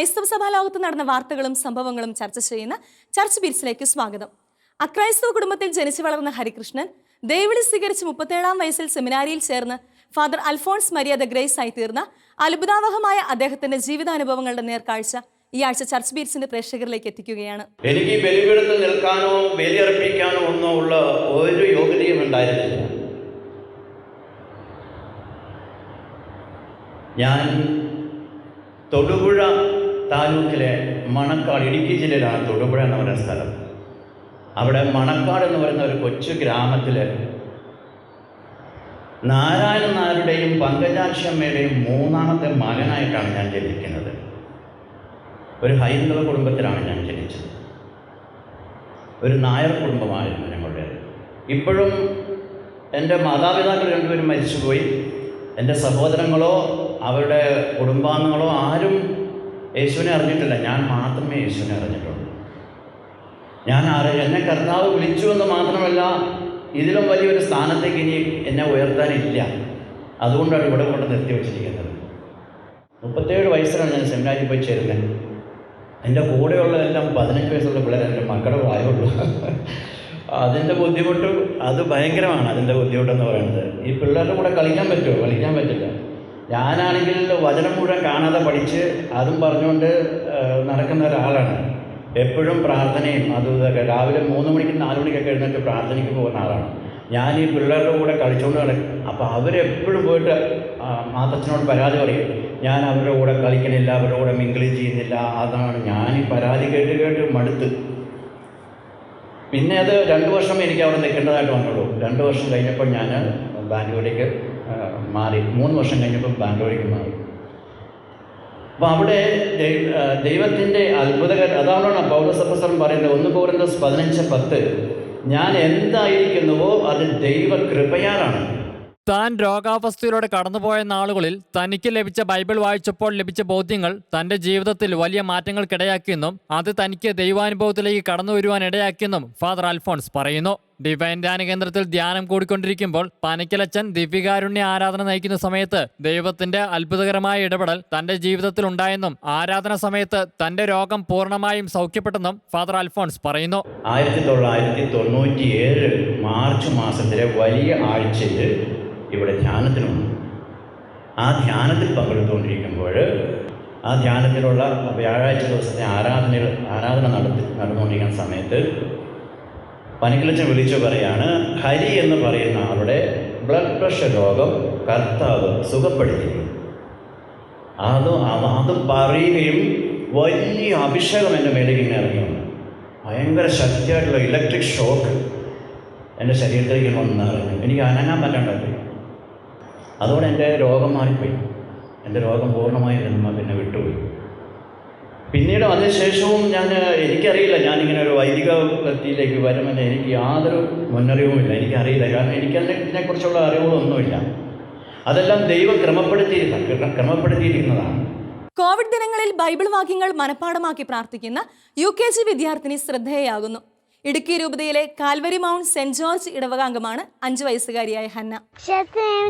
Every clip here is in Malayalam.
ക്രൈസ്തവ സഭാ ലോകത്ത് നടന്ന വാർത്തകളും സംഭവങ്ങളും ചർച്ച ചെയ്യുന്ന ചർച്ച് ബീറ്റ്സിലേക്ക് സ്വാഗതം. അക്രൈസ്തവ കുടുംബത്തിൽ ജനിച്ചു വളർന്ന ഹരികൃഷ്ണൻ ദൈവളി സ്വീകരിച്ച് മുപ്പത്തേഴാം വയസ്സിൽ സെമിനാരിയിൽ ചേർന്ന് ഫാദർ അൽഫോൺസ് മര്യാദ ഗ്രേസ് ആയി തീർന്ന അത്ഭുതാവഹമായ അദ്ദേഹത്തിന്റെ ജീവിതാനുഭവങ്ങളുടെ നേർക്കാഴ്ച ഈ ആഴ്ച ചർച്ച് ബീറ്റ്സിന്റെ പ്രേക്ഷകരിലേക്ക് എത്തിക്കുകയാണ്. എനിക്ക് ബലിപീഠത്തിൽ നിൽക്കാനോ ബലിയർപ്പിക്കാനോ ഒന്നോ ഉള്ള ഒരു യോഗ്യതയും ഉണ്ടായിരുന്നില്ല. ഞാൻ തൊടുപുഴ താലൂക്കിലെ മണക്കാട് ഇടുക്കി ജില്ലയിലാണ് തൊടുപുഴ എന്ന് പറയുന്ന സ്ഥലം. അവിടെ മണക്കാട് എന്ന് പറയുന്ന ഒരു കൊച്ചു ഗ്രാമത്തിൽ നാരായണൻ നായരുടെയും പങ്കജാക്ഷമ്മയുടെയും മൂന്നാമത്തെ മകനായിട്ടാണ് ഞാൻ ജനിക്കുന്നത്. ഒരു ഹൈന്ദവ കുടുംബത്തിലാണ് ഞാൻ ജനിച്ചത്. ഒരു നായർ കുടുംബമായിരുന്നു ഞങ്ങളുടെ. ഇപ്പോഴും എന്റെ മാതാപിതാക്കൾ രണ്ടുപേരും മരിച്ചുപോയി. എന്റെ സഹോദരങ്ങളോ അവരുടെ കുടുംബാംഗങ്ങളോ ആരും യേശുവിനെ അറിഞ്ഞിട്ടില്ല. ഞാൻ മാത്രമേ യേശുവിനെ അറിഞ്ഞിട്ടുള്ളൂ. ഞാൻ ആരെ എന്നെ കർത്താവ് വിളിച്ചു എന്ന് മാത്രമല്ല ഇതിലും വലിയൊരു സ്ഥാനത്തേക്ക് ഇനി എന്നെ ഉയർത്താനില്ല. അതുകൊണ്ടാണ് ഇവിടെ കൊണ്ട് നിർത്തി വെച്ചിരിക്കുന്നത്. മുപ്പത്തേഴ് വയസ്സിലാണ് ഞാൻ സെമിനാരിൽ പോയി ചേരുന്നത്. എന്റെ കൂടെയുള്ളതെല്ലാം പതിനഞ്ച് വയസ്സുള്ള പിള്ളേർ എന്റെ മക്കളുടെ പ്രായമുള്ളൂ. അതിന്റെ ബുദ്ധിമുട്ട് അത് ഭയങ്കരമാണ് അതിന്റെ ബുദ്ധിമുട്ടെന്ന് പറയുന്നത്. ഈ പിള്ളേരുടെ കൂടെ കളിക്കാൻ പറ്റുമോ? കളിക്കാൻ പറ്റില്ല. ഞാനാണെങ്കിൽ വചനം മുഴുവൻ കാണാതെ പഠിച്ച് അതും പറഞ്ഞുകൊണ്ട് നടക്കുന്ന ഒരാളാണ്. എപ്പോഴും പ്രാർത്ഥനയും അത് ഇതൊക്കെ രാവിലെ മൂന്ന് മണിക്ക് നാല് മണിക്കൊക്കെ എഴുന്നേറ്റ് പ്രാർത്ഥനയ്ക്ക് പോകുന്ന ആളാണ്. ഞാൻ ഈ പിള്ളേരുടെ കൂടെ കളിച്ചുകൊണ്ട് നടക്കും. അപ്പോൾ അവരെപ്പോഴും പോയിട്ട് മാതച്ചനോട് പരാതി പറയും. ഞാൻ അവരുടെ കൂടെ കളിക്കണില്ല അവരുടെ കൂടെ മിങ്കിൾ ചെയ്യുന്നില്ല. അതാണ് ഞാൻ ഈ പരാതി കേട്ട് കേട്ട് മടുത്ത്. പിന്നെ അത് രണ്ട് വർഷം എനിക്ക് അവിടെ നിൽക്കേണ്ടതായിട്ട് വന്നുള്ളൂ. രണ്ട് വർഷം കഴിഞ്ഞപ്പോൾ ഞാൻ ബാംഗ്ലൂരേക്ക് ആ, മാറി. മൂന്ന് വർഷം കഴിഞ്ഞപ്പോൾ ബാംഗ്ലൂരേക്ക് മാറി. അപ്പോൾ അവിടെ ദൈവത്തിന്റെ അത്ഭുതകര അതാണ് പൗരസപ്രസരം പറയുന്നത്? ഒന്ന് പൗരന്തസ് പതിനഞ്ച് പത്ത്. ഞാൻ എന്തായിരിക്കുന്നുവോ അത് ദൈവ കൃപയാലാണ് താൻ രോഗാവസ്ഥയിലൂടെ കടന്നുപോയ നാളുകളിൽ തനിക്ക് ലഭിച്ച ബൈബിൾ വായിച്ചപ്പോൾ ലഭിച്ച ബോധ്യങ്ങൾ തന്റെ ജീവിതത്തിൽ വലിയ മാറ്റങ്ങൾക്കിടയാക്കിയെന്നും അത് തനിക്ക് ദൈവാനുഭവത്തിലേക്ക് കടന്നു വരുവാൻ ഇടയാക്കിയെന്നും ഫാദർ അൽഫോൺസ് പറയുന്നു. ഡിവൈൻ ധ്യാന കേന്ദ്രത്തിൽ ധ്യാനം കൂടിക്കൊണ്ടിരിക്കുമ്പോൾ പനക്കലച്ചൻ ദിവ്യകാരുണ്യ ആരാധന നയിക്കുന്ന സമയത്ത് ദൈവത്തിന്റെ അത്ഭുതകരമായ ഇടപെടൽ തന്റെ ജീവിതത്തിൽ ഉണ്ടായെന്നും ആരാധന സമയത്ത് തന്റെ രോഗം പൂർണമായും സൗഖ്യപ്പെട്ടെന്നും ഫാദർ അൽഫോൺസ് പറയുന്നു. ആയിരത്തി തൊള്ളായിരത്തി തൊണ്ണൂറ്റി ഏഴ് മാർച്ച് മാസത്തിലെ വലിയ ആഴ്ചയിൽ ഇവിടെ ധ്യാനത്തിനുണ്ട് ആ ധ്യാനത്തിൽ പങ്കെടുത്തുകൊണ്ടിരിക്കുമ്പോൾ ആ ധ്യാനത്തിലുള്ള വ്യാഴാഴ്ച ദിവസത്തെ ആരാധന ആരാധന നടത്തി നടന്നുകൊണ്ടിരിക്കുന്ന സമയത്ത് പനിക്കിളച്ചൻ വിളിച്ചു പറയാണ് ഹരി എന്ന് പറയുന്ന ആളുടെ ബ്ലഡ് പ്രഷർ രോഗം കർത്താവ് സുഖപ്പെടുകയും അത് അത് പറയുകയും വലിയ അഭിഷേകം എന്റെ മേലേക്ക് ഇങ്ങനെ ഇറങ്ങി വന്നു ഭയങ്കര ശക്തിയായിട്ടുള്ള ഇലക്ട്രിക് ഷോക്ക് എന്റെ ശരീരത്തിലേക്ക് വന്നിറങ്ങി എനിക്ക് അനങ്ങാൻ പറ്റാണ്ടായി. അതോടെ എന്റെ രോഗം മാറിപ്പോയി. എന്റെ രോഗം പൂർണമായി നിന്ന് പിന്നെ വിട്ടുപോയി. പിന്നീട് അതിനുശേഷവും ഞാൻ എനിക്കറിയില്ല ഞാനിങ്ങനെ ഒരു വൈദിക വൃത്തിയിലേക്ക് വരുമെന്ന് എനിക്ക് യാതൊരു മുന്നറിവുമില്ല എനിക്കറിയില്ല. കാരണം എനിക്ക് അതിനെക്കുറിച്ചുള്ള അറിവുകളൊന്നുമില്ല. അതെല്ലാം ദൈവം ക്രമപ്പെടുത്തിയിരുന്ന ക്രമപ്പെടുത്തിയിരിക്കുന്നതാണ്. കോവിഡ് ദിനങ്ങളിൽ ബൈബിൾ വാക്യങ്ങൾ മനഃപ്പാടമാക്കി പ്രാർത്ഥിക്കുന്ന യു കെ ജി വിദ്യാർത്ഥിനി ശ്രദ്ധേയയാകുന്നു ഇടുക്കി രൂപതയിലെ കാൽവരി മൗണ്ട് സെന്റ് ജോർജ് ഇടവകാംഗമാണ് അഞ്ചു വയസ്സുകാരിയായ ഹന്ന.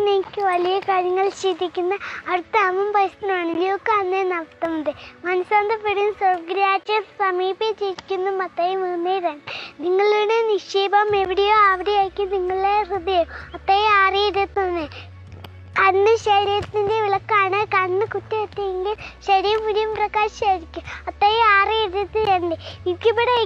എനിക്ക് വലിയ കാര്യങ്ങൾ ചിന്തിക്കുന്ന അടുത്ത അമ്മ വയസ്സിനാണ്. ലൂക്ക് അന്നേ നടത്തുന്നത്. മനസ്സാന്തപ്പെടുന്ന സ്വർഗരാജ്യം സമീപിച്ചിരിക്കുന്നു മത്തായി മൂന്നേ രണ്ട് നിങ്ങളുടെ നിക്ഷേപം എവിടെയോ അവിടെയായിരിക്കും നിങ്ങളുടെ ഹൃദയം. അത്തയെ ആറ് കണ്ണ് ശരീരത്തിന്റെ വിളക്കാണ്. കണ്ണ് കുത്തിയെത്തിയെങ്കിൽ ശരീരം മുഴുവൻ പ്രകാശമായിരിക്കും. അത്തയെ ആറ് എഴുതി തന്നെ ഇവിടെ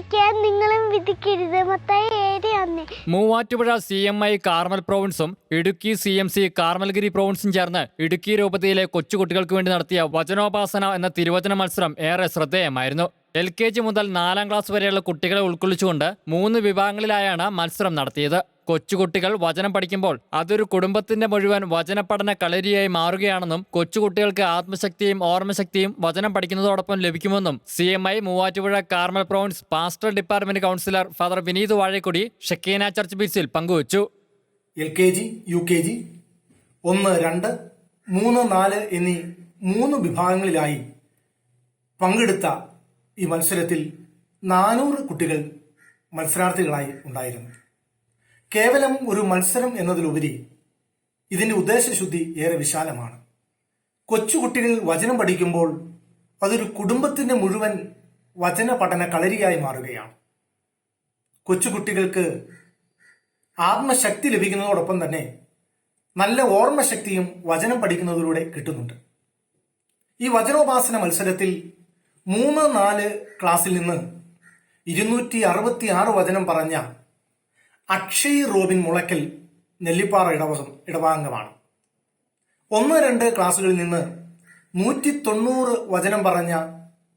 നിങ്ങളും വിധിക്കരുത്. മൊത്തം ഏഴ് ഒന്ന്. Muvattupuzha C M I Carmel പ്രോവിൻസും Idukki C M C Carmelgiri പ്രോവിൻസും ചേർന്ന് ഇടുക്കി രൂപതയിലെ കൊച്ചുകുട്ടികൾക്ക് വേണ്ടി നടത്തിയ വചനോപാസന എന്ന തിരുവചന മത്സരം ഏറെ ശ്രദ്ധേയമായിരുന്നു. എൽ കെ ജി മുതൽ നാലാം ക്ലാസ് വരെയുള്ള കുട്ടികളെ ഉൾക്കൊള്ളിച്ചുകൊണ്ട് മൂന്ന് വിഭാഗങ്ങളിലായാണ് മത്സരം നടത്തിയത്. കൊച്ചുകുട്ടികൾ വചനം പഠിക്കുമ്പോൾ അതൊരു കുടുംബത്തിന്റെ മുഴുവൻ വചനപഠന കളരിയായി മാറുകയാണെന്നും കൊച്ചുകുട്ടികൾക്ക് ആത്മശക്തിയും ഓർമ്മശക്തിയും വചനം പഠിക്കുന്നതോടൊപ്പം ലഭിക്കുമെന്നും C M I Muvattupuzha Carmel province pastor department councillor father Vineeth Vazhakkudi Shekinah church ബീച്ചിൽ പങ്കുവച്ചു. L K G U K G ഒന്ന് രണ്ട് മൂന്ന് നാല് എന്നീ മൂന്ന് വിഭാഗങ്ങളിലായി പങ്കെടുത്ത ഈ മത്സരത്തിൽ നാനൂറ് കുട്ടികൾ മത്സരാർത്ഥികളായി ഉണ്ടായിരുന്നു. കേവലം ഒരു മത്സരം എന്നതിലുപരി ഇതിന്റെ ഉദ്ദേശശുദ്ധി ഏറെ വിശാലമാണ്. കൊച്ചുകുട്ടികൾ വചനം പഠിക്കുമ്പോൾ അതൊരു കുടുംബത്തിന്റെ മുഴുവൻ വചന പഠന കളരിയായി മാറുകയാണ്. കൊച്ചുകുട്ടികൾക്ക് ആത്മശക്തി ലഭിക്കുന്നതോടൊപ്പം തന്നെ നല്ല ഓർമ്മശക്തിയും വചനം പഠിക്കുന്നതിലൂടെ കിട്ടുന്നുണ്ട്. ഈ വചനോപാസന മത്സരത്തിൽ മൂന്ന് നാല് ക്ലാസ്സിൽ നിന്ന് ഇരുന്നൂറ്റി അറുപത്തി ആറ് വചനം പറഞ്ഞ അക്ഷയ് റോബിൻ മുളയ്ക്കൽ നെല്ലിപ്പാറ ഇടവകം ഇടവാംഗമാണ്. ഒന്ന് രണ്ട് ക്ലാസ്സുകളിൽ നിന്ന് നൂറ്റി തൊണ്ണൂറ് വചനം പറഞ്ഞ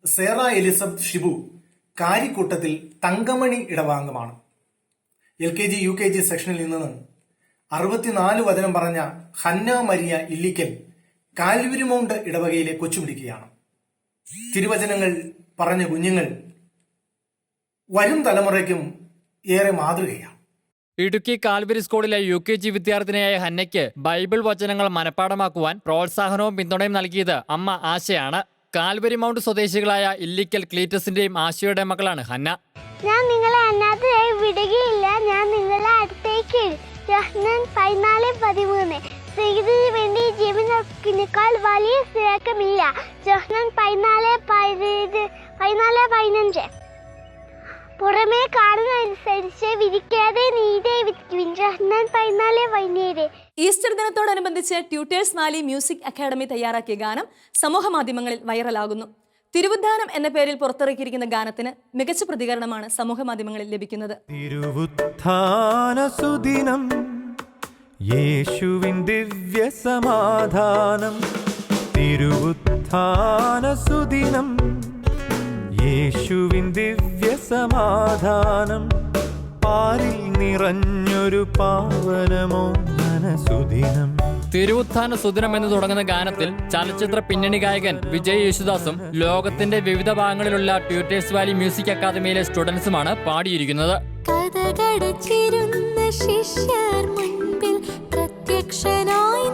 Sera Elizabeth Shibu Karikkoottathil Thankamani ഇടവാംഗമാണ്. L K G U K G സെക്ഷനിൽ നിന്ന് അറുപത്തിനാല് വചനം പറഞ്ഞ ഹന്ന മരിയ ഇല്ലിക്കൽ കാൽവിരിമൗണ്ട് ഇടവകയിലെ കൊച്ചുപിടിക്കുകയാണ് തിരുവചനങ്ങൾ പറഞ്ഞ കുഞ്ഞുങ്ങൾ വരും തലമുറയ്ക്കും ഏറെ മാതൃകയാണ്. ഇടുക്കി കാൽവരി സ്കൂളിലെ യു കെ ജി വിദ്യാർത്ഥിനിയായ ഹന്നയ്ക്ക് ബൈബിൾ വചനങ്ങൾ മനഃപ്പാടമാക്കുവാൻ പ്രോത്സാഹനവും പിന്തുണയും നൽകിയത് അമ്മ ആശയാണ്. കാൽവരി മൗണ്ട് സ്വദേശികളായ ഇല്ലിക്കൽ ക്ലീറ്റസിന്റെയും ആശയുടെ മകളാണ് ഹന്ന. ഞാൻ നിങ്ങളെ അനാഥരായി വിടുകയില്ല. ഞാൻ നിങ്ങളെ അടുത്തേക്ക് പതിനാല് പതിമൂന്ന്. സ്നേഹിതന് വേണ്ടി ജീവനക്കാൾ വലിയ സ്നേഹമില്ല. പതിനാല് പതിനാല് പതിനഞ്ച്. പുറമേ കാണുന്ന അനുസരിച്ച് വിധിക്കാതെ നീതി വിധിക്കുവിൻ ജോഹ്നാൻ പതിനാല് പതിനേഴ് ഈസ്റ്റർ ദിനത്തോടനുബന്ധിച്ച് ട്യൂട്ടേഴ്സ് വാലി മ്യൂസിക് അക്കാദമി തയ്യാറാക്കിയ ഗാനം സമൂഹ മാധ്യമങ്ങളിൽ വൈറലാകുന്നു. തിരുവുദ്ധാനം എന്ന പേരിൽ പുറത്തിറക്കിയിരിക്കുന്ന ഗാനത്തിന് മികച്ച പ്രതികരണമാണ് സമൂഹ മാധ്യമങ്ങളിൽ ലഭിക്കുന്നത്. തിരുവുത്ഥാന സുദിനം യേശുവിൻ ദിവ്യ സമാധാനം. തിരുവുത്ഥാന സുദിനം യേശുവിൻ ദിവ്യ സമാധാനം പാരിൽ നിറഞ്ഞൊരു പാവനമോ മനസുദിനം തിരുവുത്ഥാന സുദിനം എന്ന് തുടങ്ങുന്ന ഗാനത്തിൽ ചലച്ചിത്ര പിന്നണി ഗായകൻ വിജയ് യേശുദാസും ലോകത്തിന്റെ വിവിധ ഭാഗങ്ങളിലുള്ള ട്യൂട്ടേഴ്സ് വാലി മ്യൂസിക് അക്കാദമിയിലെ സ്റ്റുഡൻസുമാണ് പാടിയിരിക്കുന്നത്. ശിഷ്യർ മുൻപിൽ പ്രത്യക്ഷനായി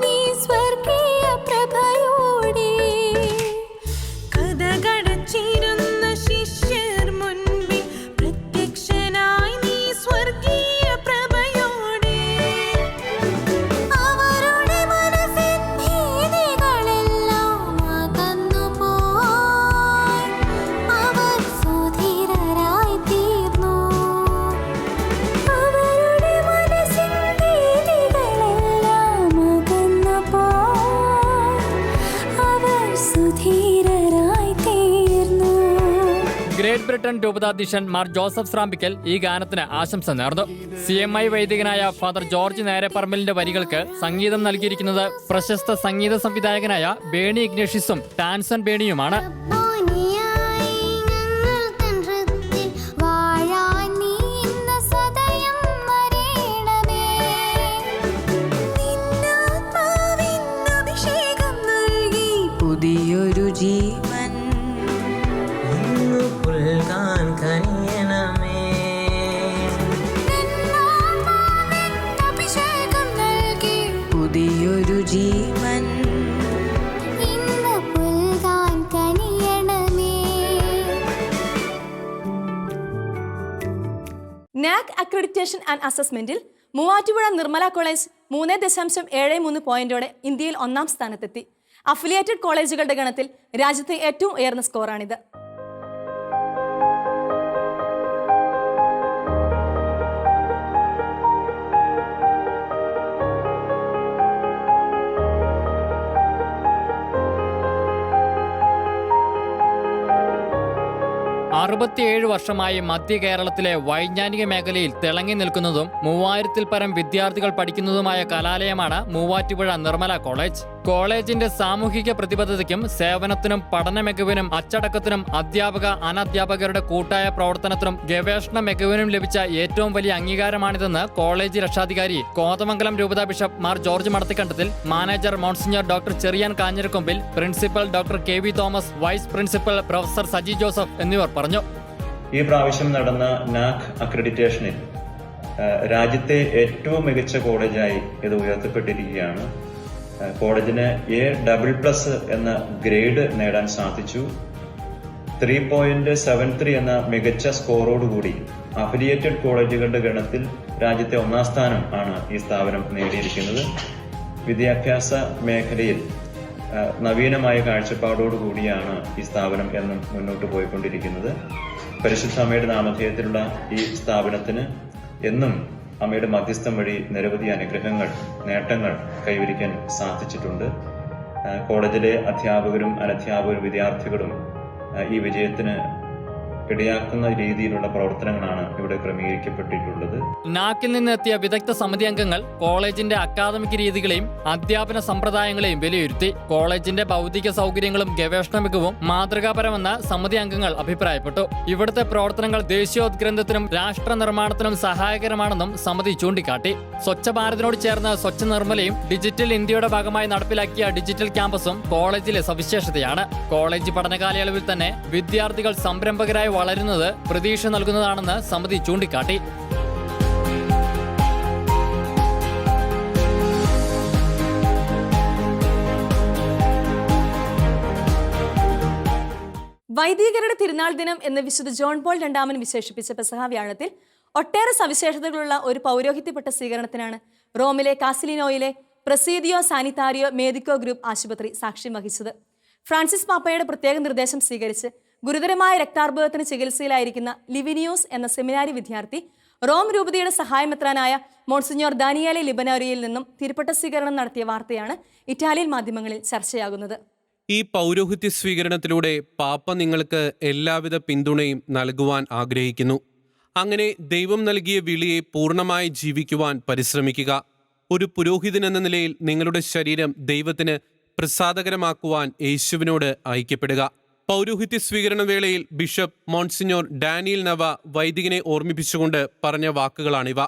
ഗ്രേറ്റ് ഉപാധ്യക്ഷൻ മാർ ജോസഫ് സ്രാമ്പിക്കൽ ഈ ഗാനത്തിന് ആശംസ നേർന്നു. സി എം ഐ വൈദികനായ ഫാദർ ജോർജ് നേരെപ്പറമ്പലിന്റെ വരികൾക്ക് സംഗീതം നൽകിയിരിക്കുന്നത് പ്രശസ്ത സംഗീത സംവിധായകനായ ബേണി ഇഗ്നേഷ്യസും ടാൻസൺ ബേണിയുമാണ്. അക്രഡിറ്റേഷൻ ആൻഡ് അസസ്മെന്റിൽ മൂവാറ്റുപുഴ നിർമ്മല കോളേജ് മൂന്ന് ദശാംശം ഏഴ് മൂന്ന് പോയിന്റോടെ ഇന്ത്യയിൽ ഒന്നാം സ്ഥാനത്തെത്തി. അഫിലിയേറ്റഡ് കോളേജുകളുടെ ഗണത്തിൽ രാജ്യത്തെ ഏറ്റവും ഉയർന്ന സ്കോറാണിത് അറുപത്തിയേഴ് വർഷമായി മധ്യ കേരളത്തിലെ വൈജ്ഞാനിക മേഖലയിൽ തിളങ്ങി നിൽക്കുന്നതും മൂവായിരത്തിൽ പരം വിദ്യാർത്ഥികൾ പഠിക്കുന്നതുമായ കലാലയമാണ് മൂവാറ്റുപുഴ നിർമ്മല കോളേജ്. കോളേജിന്റെ സാമൂഹിക പ്രതിബദ്ധതയ്ക്കും സേവനത്തിനും പഠന മികവിനും അച്ചടക്കത്തിനും അധ്യാപക അനധ്യാപകരുടെ കൂട്ടായ പ്രവർത്തനത്തിനും ഗവേഷണ മികവിനും ലഭിച്ച ഏറ്റവും വലിയ അംഗീകാരമാണിതെന്ന് കോളേജ് രക്ഷാധികാരി കോതമംഗലം രൂപതാ bishop Mar George Madathikandathil manager monsignor doctor Cherian Kanjirakombil principal doctor K V Thomas vice principal professor Saji Joseph എന്നിവർ പറഞ്ഞു. ഈ പ്രാവശ്യം നടന്ന നാക് അക്രഡിറ്റേഷനിൽ രാജ്യത്തെ ഏറ്റവും മികച്ച കോളേജായി ഇത് ഉയർത്തപ്പെട്ടിരിക്കുകയാണ്. കോളേജിന് എ ഡബിൾ പ്ലസ് എന്ന ഗ്രേഡ് നേടാൻ സാധിച്ചു. ത്രീ പോയിന്റ് സെവൻ ത്രീ എന്ന മികച്ച സ്കോറോടുകൂടി അഫിലിയേറ്റഡ് കോളേജുകളുടെ ഗണത്തിൽ രാജ്യത്തെ ഒന്നാം സ്ഥാനം ആണ് ഈ സ്ഥാപനം നേടിയിരിക്കുന്നത്. വിദ്യാഭ്യാസ മേഖലയിൽ നവീനമായ കാഴ്ചപ്പാടോടു കൂടിയാണ് ഈ സ്ഥാപനം എന്നും മുന്നോട്ട് പോയിക്കൊണ്ടിരിക്കുന്നത്. പരിശുദ്ധമയുടെ നാമധേയത്തിലുള്ള ഈ സ്ഥാപനത്തിന് എന്നും അമ്മയുടെ മധ്യസ്ഥം വഴി നിരവധി അനുഗ്രഹങ്ങൾ നേട്ടങ്ങൾ കൈവരിക്കാൻ സാധിച്ചിട്ടുണ്ട്. കോളേജിലെ അധ്യാപകരും അനധ്യാപകരും വിദ്യാർത്ഥികളും ഈ വിജയത്തിന് ഇടയാക്കുന്ന രീതിയിലുള്ള പ്രവർത്തനങ്ങളാണ് ഇവിടെ ക്രമീകരിക്കപ്പെട്ടിട്ടുള്ളത്. നാക്കിൽ നിന്നെത്തിയ വിദഗ്ധ സമിതി അംഗങ്ങൾ കോളേജിന്റെ അക്കാദമിക് രീതികളെയും അധ്യാപന സമ്പ്രദായങ്ങളെയും വിലയിരുത്തി കോളേജിന്റെ ഭൗതിക സൗകര്യങ്ങളും ഗവേഷണ മികവും മാതൃകാപരമെന്ന് സമിതി അംഗങ്ങൾ അഭിപ്രായപ്പെട്ടു. ഇവിടുത്തെ പ്രവർത്തനങ്ങൾ ദേശീയോദ്ഗ്രന്ഥത്തിനും രാഷ്ട്ര നിർമ്മാണത്തിനും സഹായകരമാണെന്നും സമിതി ചൂണ്ടിക്കാട്ടി. സ്വച്ഛ ഭാരതിനോട് ചേർന്ന് സ്വച്ഛ നിർമ്മലയും ഡിജിറ്റൽ ഇന്ത്യയുടെ ഭാഗമായി നടപ്പിലാക്കിയ ഡിജിറ്റൽ ക്യാമ്പസും കോളേജിലെ സവിശേഷതയാണ്. കോളേജ് പഠനകാലയളവിൽ തന്നെ വിദ്യാർത്ഥികൾ സംരംഭകരായി വളരുന്നത് പ്രതീക്ഷ നൽകുന്നതാണെന്ന് സമിതി ചൂണ്ടിക്കാട്ടി. വൈദികരുടെ തിരുനാൾ ദിനം എന്ന് വിശുദ്ധ ജോൺ പോൾ രണ്ടാമൻ വിശേഷിപ്പിച്ച പെസഹ വ്യാഴത്തിൽ ഒട്ടേറെ സവിശേഷതകളുള്ള ഒരു പൗരോഹിത്യപ്പെട്ട സ്വീകരണത്തിനാണ് റോമിലെ കാസിലിനോയിലെ പ്രസീദിയോ സാനിറ്റാരിയോ മേദിക്കോ ഗ്രൂപ്പ് ആശുപത്രി സാക്ഷ്യം വഹിച്ചത്. ഫ്രാൻസിസ് പാപ്പയുടെ പ്രത്യേക നിർദ്ദേശം സ്വീകരിച്ച് ഗുരുതരമായ രക്താർബുദത്തിന് ചികിത്സയിലായിരിക്കുന്ന ലിവിനിയോസ് എന്ന സെമിനാരി വിദ്യാർത്ഥി റോം രൂപതയുടെ സഹായമെത്രാനായ മോൺസിഞ്ഞോർ ദാനിയാലെ ലിബനോരിയിൽ നിന്നും തിരുപ്പട്ട സ്വീകരണം നടത്തിയ വാർത്തയാണ് ഇറ്റാലിയൻ മാധ്യമങ്ങളിൽ ചർച്ചയാകുന്നത്. ഈ പൗരോഹിത്യ സ്വീകരണത്തിലൂടെ പാപ്പ നിങ്ങൾക്ക് എല്ലാവിധ പിന്തുണയും നൽകുവാൻ ആഗ്രഹിക്കുന്നു. അങ്ങനെ ദൈവം നൽകിയ വിളിയെ പൂർണമായി ജീവിക്കുവാൻ പരിശ്രമിക്കുക. ഒരു പുരോഹിതൻ എന്ന നിലയിൽ നിങ്ങളുടെ ശരീരം ദൈവത്തിന് പ്രസാദകരമാക്കുവാൻ യേശുവിനോട് ഐക്യപ്പെടുക. പൗരോഹിത്യ സ്വീകരണ വേളയിൽ ബിഷപ്പ് മോൺസിഞ്ഞോർ ഡാനിയൽ നവ വൈദികനെ ഓർമ്മിപ്പിച്ചുകൊണ്ട് പറഞ്ഞ വാക്കുകളാണിവ.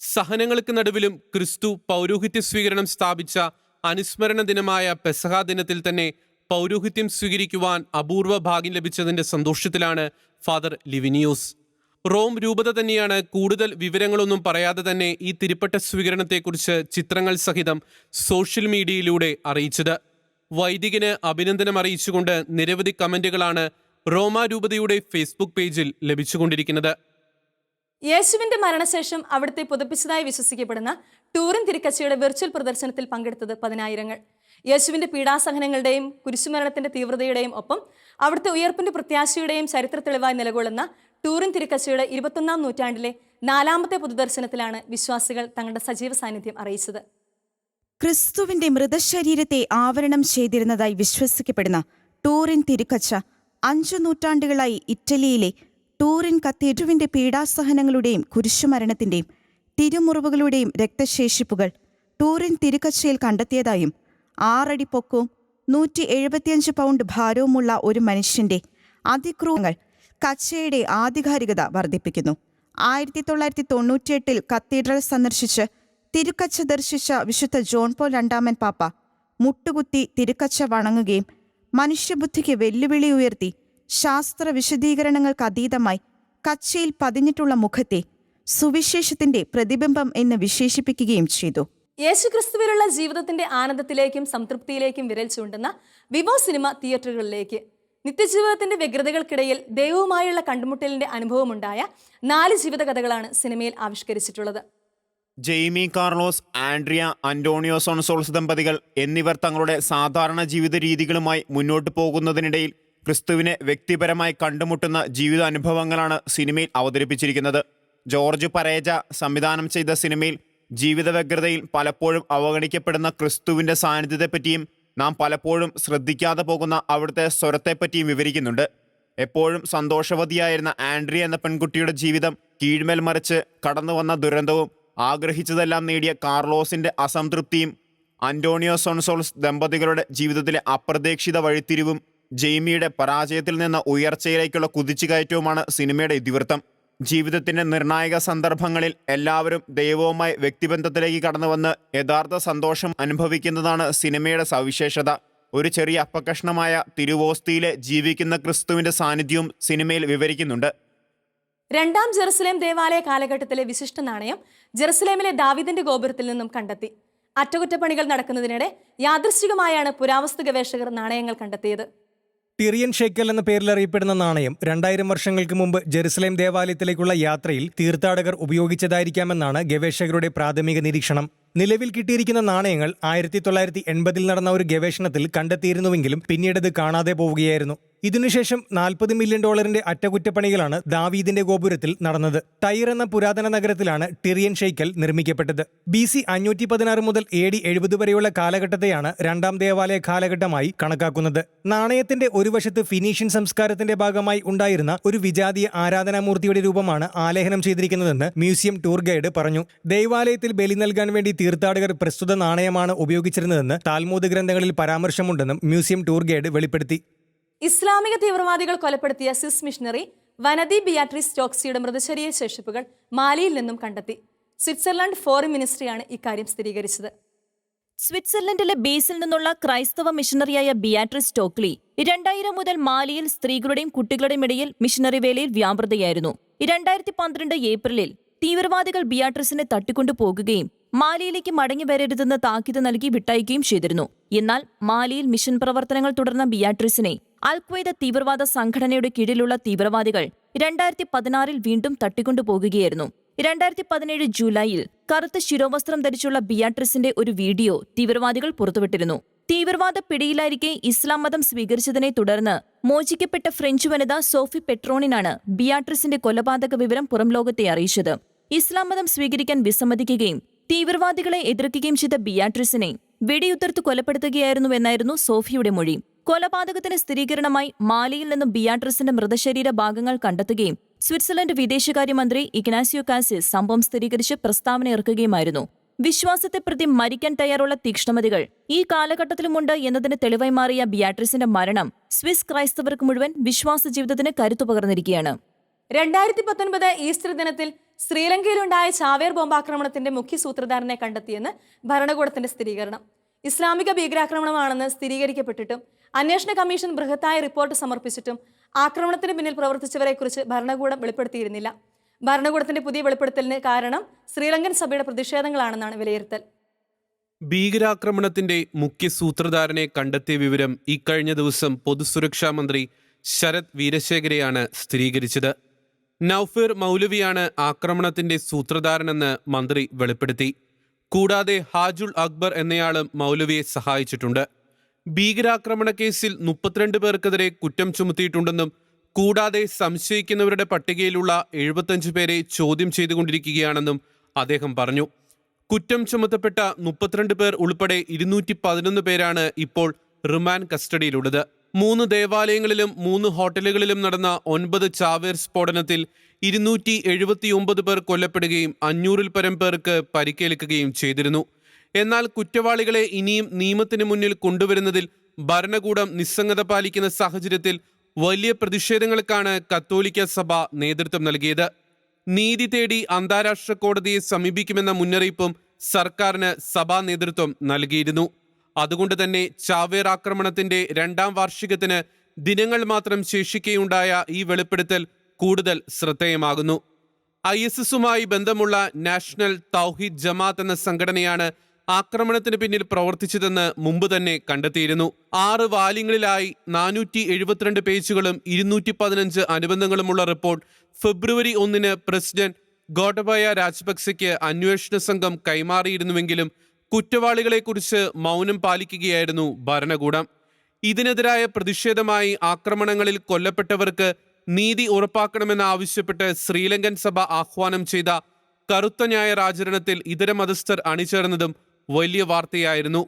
സഹനങ്ങൾക്ക് നടുവിലും ക്രിസ്തു പൗരോഹിത്യ സ്വീകരണം സ്ഥാപിച്ച അനുസ്മരണ ദിനമായ പെസഹ ദിനത്തിൽ തന്നെ പൗരോഹിത്യം സ്വീകരിക്കുവാൻ അപൂർവ ഭാഗ്യം ലഭിച്ചതിന്റെ സന്തോഷത്തിലാണ് ഫാദർ ലിവിനിയോസ്. റോം രൂപത തന്നെയാണ് കൂടുതൽ വിവരങ്ങളൊന്നും പറയാതെ തന്നെ ഈ തിരുപ്പട്ട സ്വീകരണത്തെക്കുറിച്ച് ചിത്രങ്ങൾ സഹിതം സോഷ്യൽ മീഡിയയിലൂടെ അറിയിച്ചത്. വൈദികന് അഭിനന്ദനം അറിയിച്ചുകൊണ്ട് നിരവധി കമന്റുകളാണ് റോമാരൂപതയുടെ ഫേസ്ബുക്ക് പേജിൽ ലഭിച്ചുകൊണ്ടിരിക്കുന്നത്. യേശുവിന്റെ മരണശേഷം അവിടുത്തെ പുതുപ്പിച്ചതായി വിശ്വസിക്കപ്പെടുന്ന ടൂറിൻ തിരിക്കച്ചയുടെ വെർച്വൽ പ്രദർശനത്തിൽ പങ്കെടുത്തത് പതിനായിരങ്ങൾ. യേശുവിന്റെ പീഡാസഹനങ്ങളുടെയും കുരിശുമരണത്തിന്റെ തീവ്രതയുടെയും ഒപ്പം അവിടുത്തെ ഉയർപ്പിന്റെ പ്രത്യാശയുടെയും ചരിത്ര തെളിവായി നിലകൊള്ളുന്ന ടൂറിൻ തിരുക്കച്ചയുടെ ഇരുപത്തൊന്നാം നൂറ്റാണ്ടിലെ നാലാമത്തെ പൊതുദർശനത്തിലാണ് വിശ്വാസികൾ തങ്ങളുടെ സജീവ സാന്നിധ്യം അറിയിച്ചത്. ക്രിസ്തുവിന്റെ മൃതശരീരത്തെ ആവരണം ചെയ്തിരുന്നതായി വിശ്വസിക്കപ്പെടുന്ന ടൂറിൻ തിരുക്കച്ച അഞ്ചു നൂറ്റാണ്ടുകളായി ഇറ്റലിയിലെ ടൂറിൻ കത്തീഡ്രുവിന്റെ പീഡാസഹനങ്ങളുടെയും കുരിശുമരണത്തിന്റെയും തിരുമുറിവുകളുടെയും രക്തശേഷിപ്പുകൾ ടൂറിൻ തിരുക്കച്ചയിൽ കണ്ടെത്തിയതായും ആറടി പൊക്കവും നൂറ്റി എഴുപത്തിയഞ്ച് പൗണ്ട് ഭാരവുമുള്ള ഒരു മനുഷ്യന്റെ അതിക്രൂരങ്ങൾ കച്ചയുടെ ആധികാരികത വർദ്ധിപ്പിക്കുന്നു. ആയിരത്തി തൊള്ളായിരത്തി തൊണ്ണൂറ്റിയെട്ടിൽ കത്തീഡ്രൽ സന്ദർശിച്ച് തിരുക്കച്ച ദർശിച്ച വിശുദ്ധ ജോൺ പോൾ രണ്ടാമൻ പാപ്പ മുട്ടുകുത്തി തിരുക്കച്ച വണങ്ങുകയും മനുഷ്യബുദ്ധിക്ക് വെല്ലുവിളി ഉയർത്തി ശാസ്ത്ര വിശദീകരണങ്ങൾക്ക് അതീതമായി കച്ചയിൽ പതിഞ്ഞിട്ടുള്ള മുഖത്തെ സുവിശേഷത്തിന്റെ പ്രതിബിംബം എന്ന് വിശേഷിപ്പിക്കുകയും ചെയ്തു. യേശുക്രിസ്തുവിലുള്ള ജീവിതത്തിന്റെ ആനന്ദത്തിലേക്കും സംതൃപ്തിയിലേക്കും വിരൽ ചൂണ്ടുന്ന വിവോ സിനിമ തിയേറ്ററുകളിലേക്ക് നിത്യജീവിതത്തിന്റെ വ്യഗ്രതകൾക്കിടയിൽ ദൈവവുമായുള്ള കണ്ടുമുട്ടലിന്റെ അനുഭവമുണ്ടായ നാല് ജീവിതകഥകളാണ് സിനിമയിൽ ആവിഷ്കരിച്ചിട്ടുള്ളത്. Jaime Carlos Andrea Antonio Sonsoles ദമ്പതികൾ എന്നിവർ തങ്ങളുടെ സാധാരണ ജീവിത രീതികളുമായി മുന്നോട്ടു പോകുന്നതിനിടയിൽ ക്രിസ്തുവിനെ വ്യക്തിപരമായി കണ്ടുമുട്ടുന്ന ജീവിതാനുഭവങ്ങളാണ് സിനിമയിൽ അവതരിപ്പിച്ചിരിക്കുന്നത്. ജോർജ് പരേജ സംവിധാനം ചെയ്ത സിനിമയിൽ ജീവിത വ്യഗ്രതയിൽ പലപ്പോഴും അവഗണിക്കപ്പെടുന്ന ക്രിസ്തുവിന്റെ സാന്നിധ്യത്തെപ്പറ്റിയും നാം പലപ്പോഴും ശ്രദ്ധിക്കാതെ പോകുന്ന അവിടുത്തെ സ്വരത്തെപ്പറ്റിയും വിവരിക്കുന്നുണ്ട്. എപ്പോഴും സന്തോഷവതിയായിരുന്ന ആൻഡ്രിയ എന്ന പെൺകുട്ടിയുടെ ജീവിതം കീഴ്മേൽ മറിച്ച് കടന്നു വന്ന ദുരന്തവും ആഗ്രഹിച്ചതെല്ലാം നേടിയ കാർലോസിന്റെ അസംതൃപ്തിയും അന്റോണിയോ സോൺസോൾസ് ദമ്പതികളുടെ ജീവിതത്തിലെ അപ്രതീക്ഷിത വഴിത്തിരിവും ജെയ്മിയുടെ പരാജയത്തിൽ നിന്ന് ഉയർച്ചയിലേക്കുള്ള കുതിച്ചുകയറ്റവുമാണ് സിനിമയുടെ ഇതിവൃത്തം. ജീവിതത്തിന്റെ നിർണായക സന്ദർഭങ്ങളിൽ എല്ലാവരും ദൈവവുമായി വ്യക്തിബന്ധത്തിലേക്ക് കടന്നുവന്ന് യഥാർത്ഥ സന്തോഷം അനുഭവിക്കുന്നതാണ് സിനിമയുടെ സവിശേഷത. ഒരു ചെറിയ അപ്പകഷ്ണമായ തിരുവോസ്തിയിലെ ജീവിക്കുന്ന ക്രിസ്തുവിന്റെ സാന്നിധ്യവും സിനിമയിൽ വിവരിക്കുന്നുണ്ട്. രണ്ടാം ജെറുസലേം ദേവാലയ കാലഘട്ടത്തിലെ വിശിഷ്ട നാണയം ജെറുസലേമിലെ ദാവിദിന്റെ ഗോപുരത്തിൽ നിന്നും കണ്ടെത്തി. അറ്റകുറ്റപ്പണികൾ നടക്കുന്നതിനിടെ യാദൃശ്ചികമായാണ് പുരാവസ്തു ഗവേഷകർ നാണയങ്ങൾ കണ്ടെത്തിയത്. ടിറിയൻ ഷെക്കൽ എന്ന പേരിൽ അറിയപ്പെടുന്ന നാണയം രണ്ടായിരം വർഷങ്ങൾക്ക് മുമ്പ് ജെറുസലേം ദേവാലയത്തിലേക്കുള്ള യാത്രയിൽ തീർത്ഥാടകർ ഉപയോഗിച്ചതായിരിക്കാമെന്നാണ് ഗവേഷകരുടെ പ്രാഥമിക നിരീക്ഷണം. നിലവിൽ കിട്ടിയിരിക്കുന്ന നാണയങ്ങൾ ആയിരത്തി തൊള്ളായിരത്തി എൺപതിൽ നടന്ന ഒരു ഗവേഷണത്തിൽ കണ്ടെത്തിയിരുന്നുവെങ്കിലും പിന്നീട് കാണാതെ പോവുകയായിരുന്നു. ഇതിനുശേഷം നാൽപ്പത് മില്യൺ ഡോളറിന്റെ അറ്റകുറ്റപ്പണികളാണ് ദാവീദിന്റെ ഗോപുരത്തിൽ നടന്നത്. ടൈർ എന്ന പുരാതന നഗരത്തിലാണ് ടിറിയൻ ഷെയ്ക്കൽ നിർമ്മിക്കപ്പെട്ടത്. ബി സി അഞ്ഞൂറ്റി പതിനാറ് മുതൽ എ ഡി എഴുപത് വരെയുള്ള കാലഘട്ടത്തെയാണ് രണ്ടാം ദേവാലയ കാലഘട്ടമായി കണക്കാക്കുന്നത്. നാണയത്തിന്റെ ഒരു വശത്ത് ഫിനീഷ്യൻ സംസ്കാരത്തിന്റെ ഭാഗമായി ഉണ്ടായിരുന്ന ഒരു വിജാതീയ ആരാധനാമൂർത്തിയുടെ രൂപമാണ് ആലേഖനം ചെയ്തിരിക്കുന്നതെന്ന് മ്യൂസിയം ടൂർ ഗൈഡ് പറഞ്ഞു. ദേവാലയത്തിൽ ബലി നൽകാൻ വേണ്ടി തീർത്ഥാടകർ പ്രസ്തുത നാണയമാണ് ഉപയോഗിച്ചിരുന്നതെന്ന് താൽമൂദ് ഗ്രന്ഥങ്ങളിൽ പരാമർശമുണ്ടെന്നും മ്യൂസിയം ടൂർ ഗൈഡ് വെളിപ്പെടുത്തി. ഇസ്ലാമിക തീവ്രവാദികൾ കൊലപ്പെടുത്തിയ സിസ് മിഷണറി വനതി ബിയാട്രിസ് ടോക്സിയുടെ മൃതശരീര ശേഷിപ്പുകൾ മാലിയിൽ നിന്നും കണ്ടെത്തി. സ്വിറ്റ്സർലൻഡ് ഫോറിൻ മിനിസ്ട്രിയാണ് ഇക്കാര്യം സ്ഥിരീകരിച്ചത്. സ്വിറ്റ്സർലൻഡിലെ ബേസിൽ നിന്നുള്ള ക്രൈസ്തവ മിഷണറിയായ ബിയാട്രിസ് ടോക്ലി രണ്ടായിരം മുതൽ മാലിയിൽ സ്ത്രീകളുടെയും കുട്ടികളുടെയും ഇടയിൽ മിഷണറി വേലയിൽ വ്യാപൃതയായിരുന്നു. രണ്ടായിരത്തി പന്ത്രണ്ട് ഏപ്രിലിൽ തീവ്രവാദികൾ ബിയാട്രിസിനെ തട്ടിക്കൊണ്ടു പോകുകയും മാലിയിലേക്ക് മടങ്ങി വരരുതെന്ന് താക്കീത് നൽകി വിട്ടയക്കുകയും ചെയ്തിരുന്നു. എന്നാൽ മാലിയിൽ മിഷൻ പ്രവർത്തനങ്ങൾ തുടർന്ന ബിയാട്രിസിനെ അൽക്വയ്ദ തീവ്രവാദ സംഘടനയുടെ കീഴിലുള്ള തീവ്രവാദികൾ രണ്ടായിരത്തി പതിനാറിൽ വീണ്ടും തട്ടിക്കൊണ്ടുപോകുകയായിരുന്നു രണ്ടായിരത്തി പതിനേഴ് ജൂലൈയിൽ കറുത്ത ശിരോവസ്ത്രം ധരിച്ചുള്ള ബിയാട്രിസിന്റെ ഒരു വീഡിയോ തീവ്രവാദികൾ പുറത്തുവിട്ടിരുന്നു. തീവ്രവാദ പിടിയിലായിരിക്കെ ഇസ്ലാം മതം സ്വീകരിച്ചതിനെ തുടർന്ന് മോചിക്കപ്പെട്ട ഫ്രഞ്ച് വനിത സോഫി പെട്രോണിനാണ് ബിയാട്രിസിന്റെ കൊലപാതക വിവരം പുറംലോകത്തെ അറിയിച്ചത്. ഇസ്ലാം മതം സ്വീകരിക്കാൻ വിസമ്മതിക്കുകയും തീവ്രവാദികളെ എതിർക്കുകയും ചെയ്ത ബിയാട്രിസിനെ വെടിയുതിർത്ത് കൊലപ്പെടുത്തുകയായിരുന്നുവെന്നായിരുന്നു സോഫിയുടെ മൊഴി. കൊലപാതകത്തിന് സ്ഥിരീകരണമായി മാലിയിൽ നിന്നും ബിയാട്രിസിന്റെ മൃതശരീര ഭാഗങ്ങൾ കണ്ടെത്തുകയും സ്വിറ്റ്സർലൻഡ് വിദേശകാര്യമന്ത്രി ഇഗ്നാസിയോ കാസിസ് സംഭവം സ്ഥിരീകരിച്ച് പ്രസ്താവന ഇറക്കുകയുമായിരുന്നു. വിശ്വാസത്തെ പ്രതി മരിക്കാൻ തയ്യാറുള്ള തീക്ഷ്ണമതികൾ ഈ കാലഘട്ടത്തിലുമുണ്ട് എന്നതിന് തെളിവായി മാറിയ ബിയാട്രിസിന്റെ മരണം സ്വിസ് ക്രൈസ്തവർക്ക് മുഴുവൻ വിശ്വാസ ജീവിതത്തിന് കരുത്തു പകർന്നിരിക്കുകയാണ് രണ്ടായിരത്തി പത്തൊൻപത് ഈസ്റ്റർ ദിനത്തിൽ ശ്രീലങ്കയിലുണ്ടായ ചാവേർ ബോംബാക്രമണത്തിന്റെ മുഖ്യ സൂത്രധാരനെ കണ്ടെത്തിയെന്ന് ഭരണകൂടത്തിന്റെ സ്ഥിരീകരണം. ഇസ്ലാമിക ഭീകരാക്രമണമാണെന്ന് സ്ഥിരീകരിക്കപ്പെട്ടിട്ടും അന്വേഷണ കമ്മീഷൻ ബൃഹത്തായ റിപ്പോർട്ട് സമർപ്പിച്ചിട്ടും ആക്രമണത്തിന് പിന്നിൽ പ്രവർത്തിച്ചവരെക്കുറിച്ച് ഭരണകൂടം വെളിപ്പെടുത്തിയിരുന്നില്ല. ഭരണകൂടത്തിന്റെ പുതിയ വെളിപ്പെടുത്തലിന് കാരണം ശ്രീലങ്കൻ സഭയുടെ പ്രതിഷേധങ്ങളാണെന്നാണ് വിലയിരുത്തൽ. ഭീകരാക്രമണത്തിന്റെ മുഖ്യ സൂത്രധാരനെ കണ്ടെത്തിയ വിവരം ഇക്കഴിഞ്ഞ ദിവസം പൊതുസുരക്ഷാ മന്ത്രി ശരത് വീരശേഖരയാണ് സ്ഥിരീകരിച്ചത്. നൌഫീർ മൗലവിയാണ് ആക്രമണത്തിന്റെ സൂത്രധാരനെന്ന് മന്ത്രി വെളിപ്പെടുത്തി. കൂടാതെ ഹാജുൽ അക്ബർ എന്നയാളും മൗലവിയെ സഹായിച്ചിട്ടുണ്ട്. ഭീകരാക്രമണ കേസിൽ മുപ്പത്തിരണ്ട് പേർക്കെതിരെ കുറ്റം ചുമത്തിയിട്ടുണ്ടെന്നും കൂടാതെ സംശയിക്കുന്നവരുടെ പട്ടികയിലുള്ള എഴുപത്തഞ്ച് പേരെ ചോദ്യം ചെയ്തുകൊണ്ടിരിക്കുകയാണെന്നും അദ്ദേഹം പറഞ്ഞു. കുറ്റം ചുമത്തപ്പെട്ട മുപ്പത്തിരണ്ട് പേർ ഉൾപ്പെടെ ഇരുന്നൂറ്റി പതിനൊന്ന് പേരാണ് ഇപ്പോൾ റിമാൻഡ് കസ്റ്റഡിയിലുള്ളത്. മൂന്ന് ദേവാലയങ്ങളിലും മൂന്ന് ഹോട്ടലുകളിലും നടന്ന ഒൻപത് ചാവേർ സ്ഫോടനത്തിൽ ഇരുന്നൂറ്റി എഴുപത്തിയൊമ്പത് പേർ കൊല്ലപ്പെടുകയും അഞ്ഞൂറിൽ പരം പേർക്ക് പരിക്കേൽക്കുകയും ചെയ്തിരുന്നു. എന്നാൽ കുറ്റവാളികളെ ഇനിയും നിയമത്തിന് മുന്നിൽ കൊണ്ടുവരുന്നതിൽ ഭരണകൂടം നിസ്സംഗത പാലിക്കുന്ന സാഹചര്യത്തിൽ വലിയ പ്രതിഷേധങ്ങൾക്കാണ് കത്തോലിക്ക സഭ നേതൃത്വം നൽകിയത്. നീതി തേടി അന്താരാഷ്ട്ര കോടതിയെ സമീപിക്കുമെന്ന മുന്നറിയിപ്പും സർക്കാരിന് സഭാ നേതൃത്വം നൽകിയിരുന്നു. അതുകൊണ്ട് തന്നെ ചാവേർ ആക്രമണത്തിന്റെ രണ്ടാം വാർഷികത്തിന് ദിനങ്ങൾ മാത്രം ശേഷിക്കെയുണ്ടായ ഈ വെളിപ്പെടുത്തൽ കൂടുതൽ ശ്രദ്ധേയമാകുന്നു. ഐ എസ് എസുമായി ബന്ധമുള്ള നാഷണൽ തൗഹീദ് ജമാത്ത് എന്ന സംഘടനയാണ് ആക്രമണത്തിന് പിന്നിൽ പ്രവർത്തിച്ചതെന്ന് മുമ്പ് തന്നെ കണ്ടെത്തിയിരുന്നു. ആറ് വാല്യങ്ങളിലായി നാനൂറ്റി എഴുപത്തിരണ്ട് പേജുകളും ഇരുന്നൂറ്റി പതിനഞ്ച് അനുബന്ധങ്ങളുമുള്ള റിപ്പോർട്ട് ഫെബ്രുവരി ഒന്നിന് പ്രസിഡന്റ് ഗോട്ടബായ രാജപക്സെക്ക് അന്വേഷണ സംഘം കൈമാറിയിരുന്നുവെങ്കിലും കുറ്റവാളികളെക്കുറിച്ച് മൗനം പാലിക്കുകയായിരുന്നു ഭരണകൂടം. ഇതിനെതിരായ പ്രതിഷേധമായി ആക്രമണങ്ങളിൽ കൊല്ലപ്പെട്ടവർക്ക് നീതി ഉറപ്പാക്കണമെന്നാവശ്യപ്പെട്ട് ശ്രീലങ്കൻ സഭ ആഹ്വാനം ചെയ്ത കറുത്ത ഞായർ ഇതര മതസ്ഥർ അണിചേർന്നതും വലിയ വാർത്തയായിരുന്നു.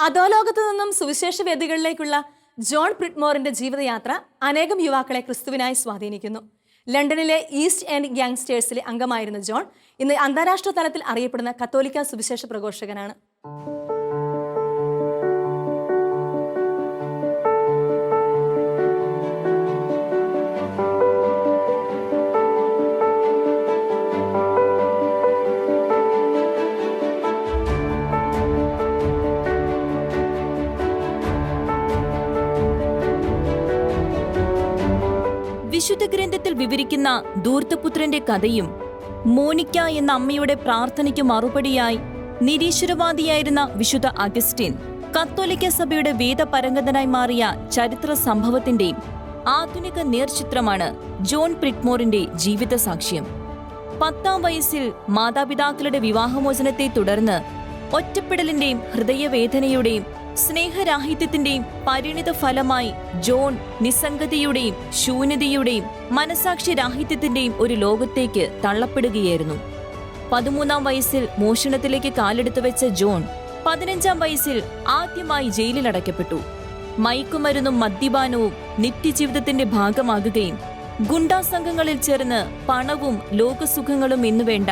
അധോലോകത്തു നിന്നും സുവിശേഷ വേദികളിലേക്കുള്ള ജോൺ പ്രിഡ്മോറിന്റെ ജീവിതയാത്ര അനേകം യുവാക്കളെ ക്രിസ്തുവിനായി സ്വാധീനിക്കുന്നു. ലണ്ടനിലെ ഈസ്റ്റ് ആൻഡ് ഗ്യാങ്സ്റ്റേഴ്സിലെ അംഗമായിരുന്ന ജോൺ ഇന്ന് അന്താരാഷ്ട്ര തലത്തിൽ അറിയപ്പെടുന്ന കത്തോലിക്ക സുവിശേഷ പ്രഘോഷകനാണ്. ഗ്രന്ഥത്തിൽ വിവരിക്കുന്ന ദൂർത്തപുത്രന്റെ കഥയും മോനിക്ക എന്ന അമ്മയുടെ പ്രാർത്ഥനയ്ക്ക് മറുപടിയായി നിരീശ്വരവാദിയായിരുന്ന വിശുദ്ധ അഗസ്റ്റിൻ കത്തോലിക്ക സഭയുടെ വേദപരംഗതനായി മാറിയ ചരിത്ര സംഭവത്തിന്റെയും ആധുനിക നേർചിത്രമാണ് ജോൺ പ്രിറ്റ്മോറിന്റെ ജീവിത സാക്ഷ്യം. പത്താം വയസ്സിൽ മാതാപിതാക്കളുടെ വിവാഹമോചനത്തെ തുടർന്ന് ഒറ്റപ്പെടലിന്റെയും ഹൃദയവേദനയുടെയും സ്നേഹരാഹിത്യത്തിന്റെയും പരിണിത ഫലമായി ജോൺ നിസ്സംഗതയുടെയും ശൂന്യതയുടെയും മനസാക്ഷി രാഹിത്യത്തിന്റെയും ഒരു ലോകത്തേക്ക് തള്ളപ്പെടുകയായിരുന്നു. പതിമൂന്നാം വയസ്സിൽ മോഷണത്തിലേക്ക് കാലെടുത്തു വെച്ച ജോൺ പതിനഞ്ചാം വയസ്സിൽ ആദ്യമായി ജയിലിലടയ്ക്കപ്പെട്ടു മയക്കുമരുന്നും മദ്യപാനവും നിത്യജീവിതത്തിന്റെ ഭാഗമാകുകയും ഗുണ്ടാ സംഘങ്ങളിൽ ചേർന്ന് പണവും ലോകസുഖങ്ങളും എന്നുവേണ്ട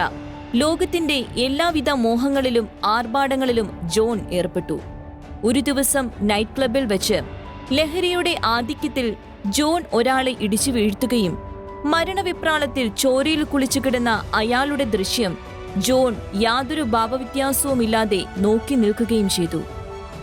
ലോകത്തിന്റെ എല്ലാവിധ മോഹങ്ങളിലും ആർഭാടങ്ങളിലും ജോൺ ഏർപ്പെട്ടു. ഒരു ദിവസം നൈറ്റ് ക്ലബിൽ വെച്ച് ലഹരിയുടെ ആധിക്യത്തിൽ ജോൺ ഒരാളെ ഇടിച്ചു വീഴ്ത്തുകയും മരണവിപ്രാളത്തിൽ ചോരയിൽ കുളിച്ചു കിടന്ന അയാളുടെ ദൃശ്യം ജോൺ യാതൊരു ഭാവവ്യത്യാസവുമില്ലാതെ നോക്കി നിൽക്കുകയും ചെയ്തു.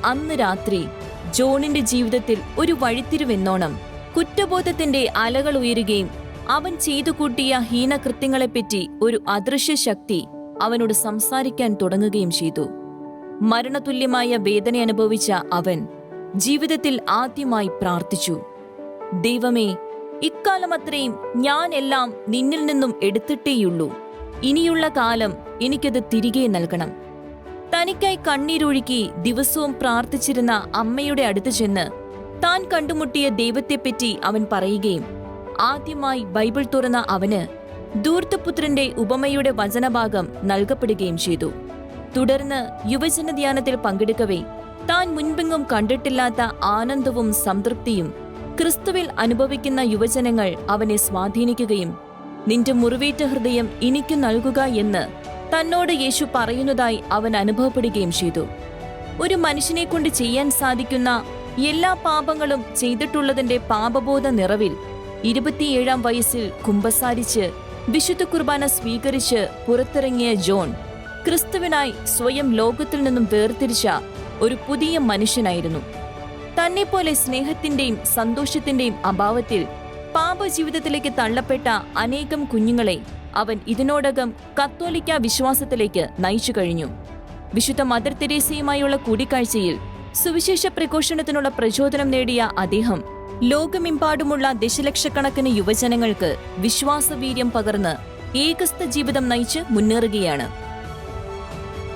അന്ന് രാത്രി ജോണിന്റെ ജീവിതത്തിൽ ഒരു വഴിത്തിരിവെന്നോണം. കുറ്റബോധത്തിന്റെ അലകൾ ഉയരുകയും അവൻ ചെയ്തു കൂട്ടിയ ഹീനകൃത്യങ്ങളെപ്പറ്റി ഒരു അദൃശ്യ ശക്തി അവനോട് സംസാരിക്കാൻ തുടങ്ങുകയും ചെയ്തു. മരണതുല്യമായ വേദന അനുഭവിച്ച അവൻ ജീവിതത്തിൽ ആദ്യമായി പ്രാർത്ഥിച്ചു. ദൈവമേ ഇക്കാലമത്രയും ഞാൻ എല്ലാം നിന്നിൽ നിന്നും എടുത്തിട്ടേയുള്ളൂ. ഇനിയുള്ള കാലം എനിക്കത് തിരികെ നൽകണം. തനിക്കായി കണ്ണീരൊഴുക്കി ദിവസവും പ്രാർത്ഥിച്ചിരുന്ന അമ്മയുടെ അടുത്ത് ചെന്ന് താൻ കണ്ടുമുട്ടിയ ദൈവത്തെപ്പറ്റി അവൻ പറയുകയും ആദ്യമായി ബൈബിൾ തുറന്ന അവന് ദൂർത്തപുത്രന്റെ ഉപമയുടെ വചനഭാഗം നൽകപ്പെടുകയും ചെയ്തു. തുടർന്ന് യുവജന ധ്യാനത്തിൽ പങ്കെടുക്കവേ താൻ മുൻപെങ്ങും കണ്ടിട്ടില്ലാത്ത ആനന്ദവും സംതൃപ്തിയും ക്രിസ്തുവിൽ അനുഭവിക്കുന്ന യുവജനങ്ങൾ അവനെ സ്വാധീനിക്കുകയും നിന്റെ മുറിവേറ്റ ഹൃദയം എനിക്ക് നൽകുക എന്ന് തന്നോട് യേശു പറയുന്നതായി അവൻ അനുഭവപ്പെടുകയും ചെയ്തു. ഒരു മനുഷ്യനെ കൊണ്ട് ചെയ്യാൻ സാധിക്കുന്ന എല്ലാ പാപങ്ങളും ചെയ്തിട്ടുള്ളതിന്റെ പാപബോധ നിറവിൽ ഇരുപത്തിയേഴാം വയസ്സിൽ കുമ്പസാരിച്ച് വിശുദ്ധ കുർബാന സ്വീകരിച്ച് പുറത്തിറങ്ങിയ ജോൺ ക്രിസ്തുവിനായി സ്വയം ലോകത്തിൽ നിന്നും വേർതിരിച്ച ഒരു പുതിയ മനുഷ്യനായിരുന്നു. തന്നെപ്പോലെ സ്നേഹത്തിന്റെയും സന്തോഷത്തിന്റെയും അഭാവത്തിൽ പാപജീവിതത്തിലേക്ക് തള്ളപ്പെട്ട അനേകം കുഞ്ഞുങ്ങളെ അവൻ ഇതിനോടകം കത്തോലിക്ക വിശ്വാസത്തിലേക്ക് നയിച്ചു കഴിഞ്ഞു. വിശുദ്ധ മദർ തെരേസയുമായുള്ള കൂടിക്കാഴ്ചയിൽ സുവിശേഷ പ്രഘോഷണത്തിനുള്ള പ്രചോദനം നേടിയ അദ്ദേഹം ലോകമെമ്പാടുമുള്ള ദശലക്ഷക്കണക്കിന് യുവജനങ്ങൾക്ക് വിശ്വാസവീര്യം പകർന്ന് ഏകസ്ഥ ജീവിതം നയിച്ച് മുന്നേറുകയാണ്.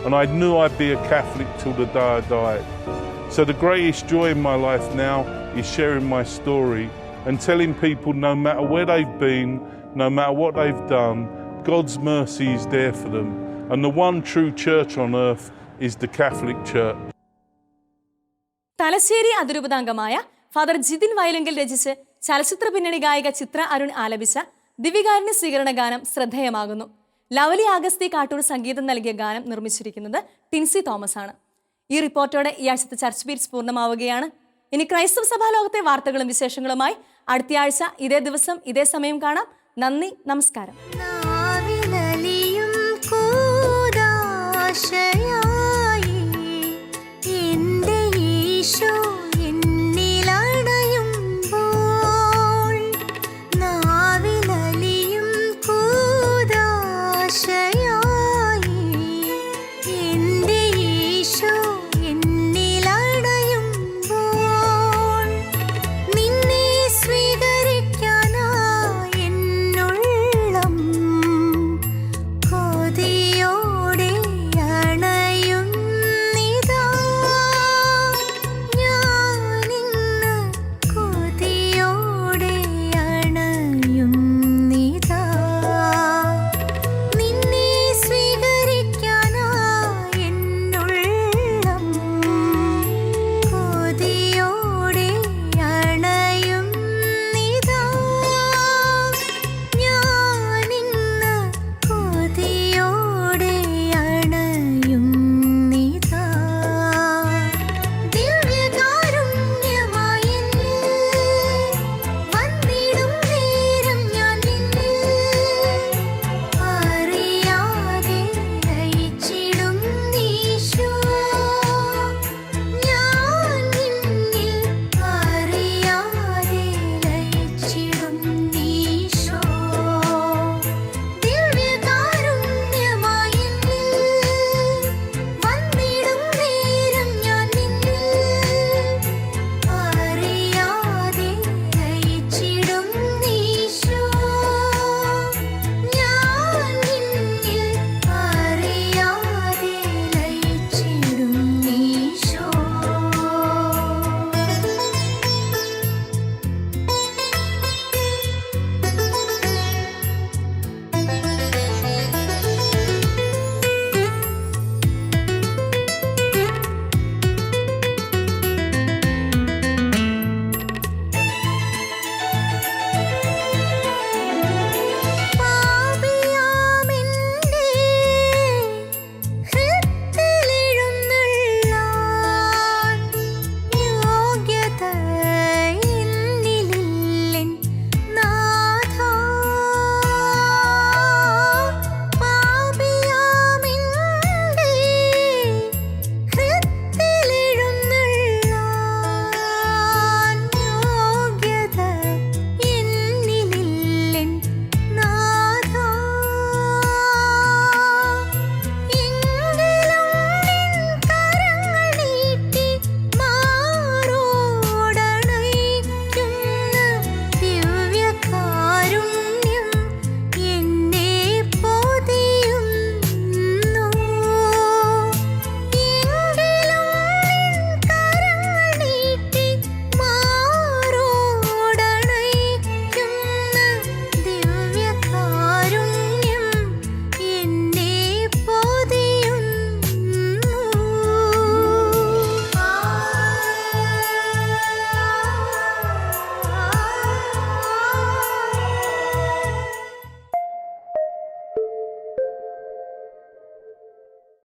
And I knew I'd be a Catholic till the day I died. So the greatest joy in my life now is sharing my story and telling people no matter where they've been, no matter what they've done, God's mercy is there for them. And the one true church on earth is the Catholic Church. Thalassery അതിരൂപതാംഗമായ father Jithin വയലെങ്കിൽ രചിച്ച് ചലച്ചിത്ര പിന്നണി ഗായിക ചിത്ര അരുൺ ആലപിച്ച ദിവികാരുണ്യ സ്വീകരണ ഗാനം ശ്രദ്ധേയമാകുന്നു ലവലി ആഗസ്തി കാട്ടൂർ സംഗീതം നൽകിയ ഗാനം നിർമ്മിച്ചിരിക്കുന്നത് ടിൻസി തോമസ് ആണ് ഈ റിപ്പോർട്ടോടെ ഈ ആഴ്ചത്തെ ചർച്ച് ബീറ്റ്സ് പൂർണമാവുകയാണ്. ഇനി ക്രൈസ്തവ സഭാ ലോകത്തെ വാർത്തകളും വിശേഷങ്ങളുമായി അടുത്തയാഴ്ച ഇതേ ദിവസം ഇതേ സമയം കാണാം. നന്ദി നമസ്കാരം.